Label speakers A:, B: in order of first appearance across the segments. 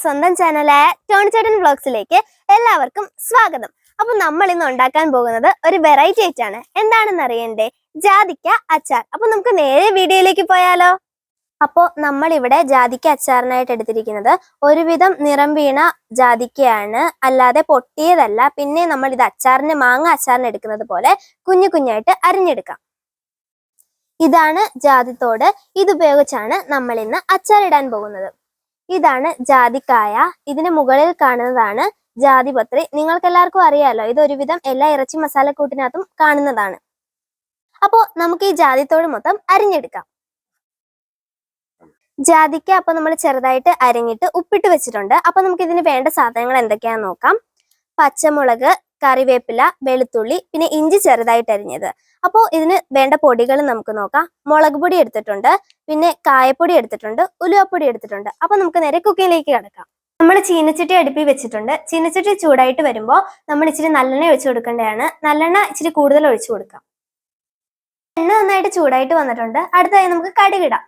A: സ്വന്തം ചാനലായ ടോണിച്ചേട്ടൻ വ്ളോഗ്സിലേക്ക് എല്ലാവർക്കും സ്വാഗതം. അപ്പൊ നമ്മൾ ഇന്ന് ഉണ്ടാക്കാൻ പോകുന്നത് ഒരു വെറൈറ്റി ആയിട്ടാണ്. എന്താണെന്ന് അറിയണ്ടേ? ജാതിക്ക അച്ചാർ. അപ്പൊ നമുക്ക് നേരെ വീഡിയോയിലേക്ക് പോയാലോ? അപ്പോ നമ്മൾ ഇവിടെ ജാതിക്ക അച്ചാറിനായിട്ട് എടുത്തിരിക്കുന്നത് ഒരുവിധം നിറം വീണ ജാതിക്കയാണ്. അല്ലാതെ പൊട്ടിയതല്ല. പിന്നെ നമ്മൾ ഇത് അച്ചാറിന് മാങ്ങ അച്ചാറിന് എടുക്കുന്നത് പോലെ കുഞ്ഞു കുഞ്ഞായിട്ട് അരിഞ്ഞെടുക്കാം. ഇതാണ് ജാതിത്തോട്. ഇതുപയോഗിച്ചാണ് നമ്മൾ ഇന്ന് അച്ചാറിടാൻ പോകുന്നത്. ഇതാണ് ജാതിക്കായ. ഇതിന് മുകളിൽ കാണുന്നതാണ് ജാതിപത്രി. നിങ്ങൾക്ക് എല്ലാവർക്കും അറിയാലോ ഇത് ഒരുവിധം എല്ലാ ഇറച്ചി മസാലക്കൂട്ടിനകത്തും കാണുന്നതാണ്. അപ്പോ നമുക്ക് ഈ ജാതിത്തോട് മൊത്തം അരിഞ്ഞെടുക്കാം. ജാതിക്ക അപ്പൊ നമ്മൾ ചെറുതായിട്ട് അരിഞ്ഞിട്ട് ഉപ്പിട്ട് വെച്ചിട്ടുണ്ട്. അപ്പൊ നമുക്ക് ഇതിന് വേണ്ട സാധനങ്ങൾ എന്തൊക്കെയാന്ന് നോക്കാം. പച്ചമുളക് കറിവേപ്പില വെളുത്തുള്ളി പിന്നെ ഇഞ്ചി ചെറുതായിട്ട് അരിഞ്ഞത്. അപ്പോൾ ഇതിന് വേണ്ട പൊടികൾ നമുക്ക് നോക്കാം. മുളക് പൊടി എടുത്തിട്ടുണ്ട് പിന്നെ കായപ്പൊടി എടുത്തിട്ടുണ്ട് ഉലുവപ്പൊടി എടുത്തിട്ടുണ്ട്. അപ്പോൾ നമുക്ക് നേരെ കുക്കിങ്ങിലേക്ക് കിടക്കാം. നമ്മൾ ചീനച്ചട്ടി അടുപ്പി വെച്ചിട്ടുണ്ട്. ചീനച്ചട്ടി ചൂടായിട്ട് വരുമ്പോൾ നമ്മൾ ഇച്ചിരി നല്ലെണ്ണ ഒഴിച്ചു കൊടുക്കേണ്ടതാണ്. നല്ലെണ്ണ ഇച്ചിരി കൂടുതൽ ഒഴിച്ചു കൊടുക്കാം. എണ്ണ നന്നായിട്ട് ചൂടായിട്ട് വന്നിട്ടുണ്ട്. അടുത്തായി നമുക്ക് കടുകിടാം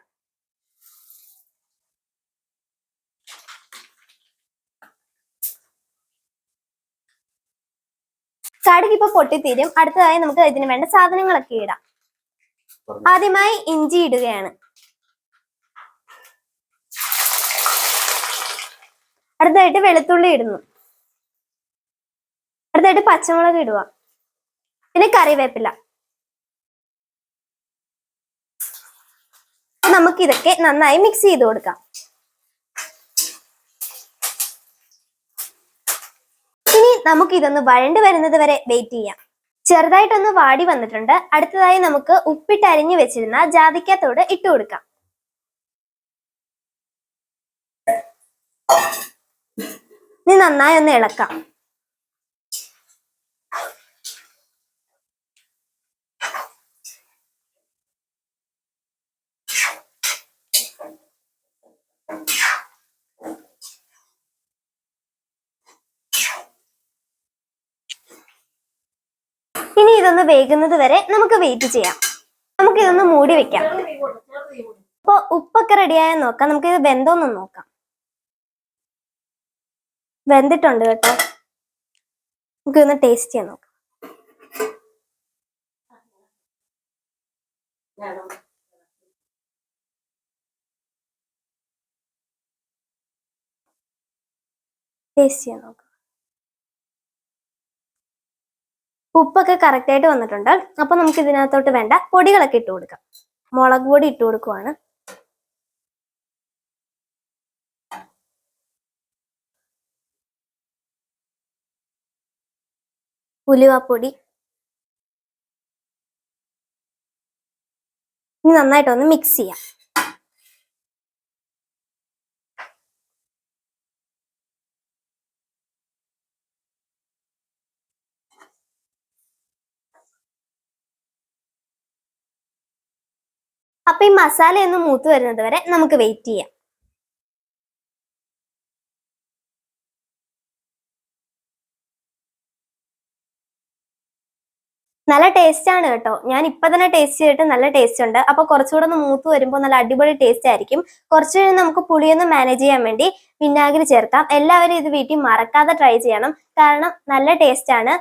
A: കടുക് ഇപ്പൊ പൊട്ടിത്തീരും. അടുത്തതായി നമുക്ക് ഇതിന് വേണ്ട സാധനങ്ങളൊക്കെ ഇടാം. ആദ്യമായി ഇഞ്ചി ഇടുകയാണ്. അടുത്തായിട്ട് വെളുത്തുള്ളി ഇടുന്നു. അടുത്തായിട്ട് പച്ചമുളക് ഇടുക. പിന്നെ കറിവേപ്പില. നമുക്ക് ഇതൊക്കെ നന്നായി മിക്സ് ചെയ്ത് കൊടുക്കാം ഇനി നമുക്ക് ഇതൊന്ന് വഴണ്ട് വരുന്നത് വരെ വെയിറ്റ് ചെയ്യാം. ചെറുതായിട്ടൊന്ന് വാടി വന്നിട്ടുണ്ട്. അടുത്തതായി നമുക്ക് ഉപ്പിട്ട് അരിഞ്ഞു വെച്ചിരുന്ന ജാതിക്കത്തോട് ഇട്ടു കൊടുക്കാം. ഇനി നന്നായി ഒന്ന് ഇളക്കാം. ഇനി ഇതൊന്ന് വേകുന്നത് വരെ നമുക്ക് വെയിറ്റ് ചെയ്യാം. നമുക്ക് ഇതൊന്ന് മൂടി വെക്കാം. അപ്പൊ ഉപ്പൊക്കെ റെഡിയായ നോക്കാം. നമുക്ക് ഇത് വെന്തോന്ന് നോക്കാം. വെന്തിട്ടുണ്ട് കേട്ടോ. നമുക്ക് ഒന്ന് ടേസ്റ്റ് ചെയ്യാൻ നോക്കാം. ടേസ്റ്റ് ചെയ്യാൻ നോക്കാം. ഉപ്പൊക്കെ കറക്റ്റ് ആയിട്ട് വന്നിട്ടുണ്ട്. അപ്പൊ നമുക്ക് ഇതിനകത്തോട്ട് വേണ്ട പൊടികളൊക്കെ ഇട്ട് കൊടുക്കാം. മുളക് പൊടി ഇട്ട് കൊടുക്കുവാണ്. ഉലുവപ്പൊടി. ഇനി നന്നായിട്ടൊന്ന് മിക്സ് ചെയ്യാം. അപ്പൊ ഈ മസാല ഒന്ന് മൂത്ത് വരുന്നത് വരെ നമുക്ക് വെയിറ്റ് ചെയ്യാം. നല്ല ടേസ്റ്റ് ആണ് കേട്ടോ. ഞാൻ ഇപ്പൊ തന്നെ ടേസ്റ്റ് ചെയ്തിട്ട് നല്ല ടേസ്റ്റ് ഉണ്ട്. അപ്പൊ കുറച്ചുകൂടെ ഒന്ന് മൂത്ത് വരുമ്പോൾ നല്ല അടിപൊളി ടേസ്റ്റ് ആയിരിക്കും. കുറച്ച് കഴിഞ്ഞ് നമുക്ക് പുളിയൊന്ന് മാനേജ് ചെയ്യാൻ വേണ്ടി വിനാഗിരി ചേർക്കാം. എല്ലാവരും ഇത് വീട്ടിൽ മറക്കാതെ ട്രൈ ചെയ്യണം. കാരണം നല്ല ടേസ്റ്റ് ആണ്.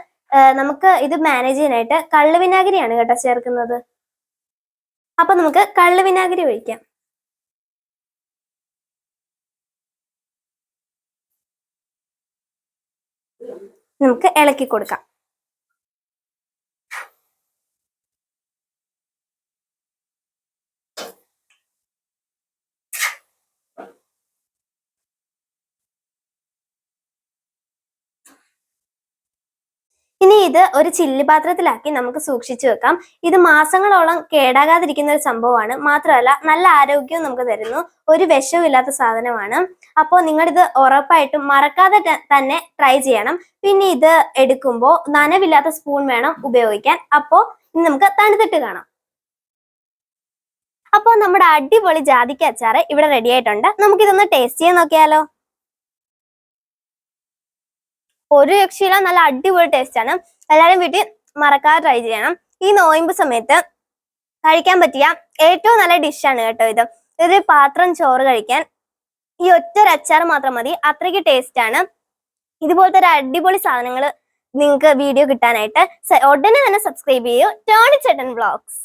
A: നമുക്ക് ഇത് മാനേജ് ചെയ്യാനായിട്ട് കള്ള് വിനാഗിരിയാണ് കേട്ടോ ചേർക്കുന്നത്. അപ്പൊ നമുക്ക് കള്ള് വിനാഗിരി ഒഴിക്കാം. നമുക്ക് ഇളക്കി കൊടുക്കാം. ഇനി ഇത് ഒരു ചില്ലി പാത്രത്തിലാക്കി നമുക്ക് സൂക്ഷിച്ചു വെക്കാം. ഇത് മാസങ്ങളോളം കേടാകാതിരിക്കുന്ന ഒരു സംഭവമാണ്. മാത്രമല്ല നല്ല ആരോഗ്യവും നമുക്ക് തരുന്നു. ഒരു വിഷവും ഇല്ലാത്ത സാധനമാണ്. അപ്പോൾ നിങ്ങളിത് ഉറപ്പായിട്ടും മറക്കാതെ തന്നെ ട്രൈ ചെയ്യണം. പിന്നെ ഇത് എടുക്കുമ്പോൾ നനവില്ലാത്ത സ്പൂൺ വേണം ഉപയോഗിക്കാൻ. അപ്പോൾ നമുക്ക് തണുത്തിട്ട് കാണാം. അപ്പോൾ നമ്മുടെ അടിപൊളി ജാതിക്ക അച്ചാറ് ഇവിടെ റെഡി ആയിട്ടുണ്ട്. നമുക്കിതൊന്ന് ടേസ്റ്റ് ചെയ്യാൻ നോക്കിയാലോ? ഒരു രക്ഷയില്ല നല്ല അടിപൊളി ടേസ്റ്റ് ആണ്. എല്ലാവരും വീട്ടിൽ മറക്കാതെ ട്രൈ ചെയ്യണം. ഈ നോയമ്പ് സമയത്ത് കഴിക്കാൻ പറ്റിയ ഏറ്റവും നല്ല ഡിഷാണ് കേട്ടോ ഇത്. ഇതൊരു പാത്രം ചോറ് കഴിക്കാൻ ഈ ഒറ്റ അച്ചാർ മാത്രം മതി. അത്രയ്ക്ക് ടേസ്റ്റ് ആണ്. ഇതുപോലത്തെ ഒരു അടിപൊളി സാധനങ്ങൾ നിങ്ങൾക്ക് വീഡിയോ കിട്ടാനായിട്ട് ഉടനെ തന്നെ സബ്സ്ക്രൈബ് ചെയ്യൂ. ടേണി ചേട്ടൻ വ്ളോഗ്സ്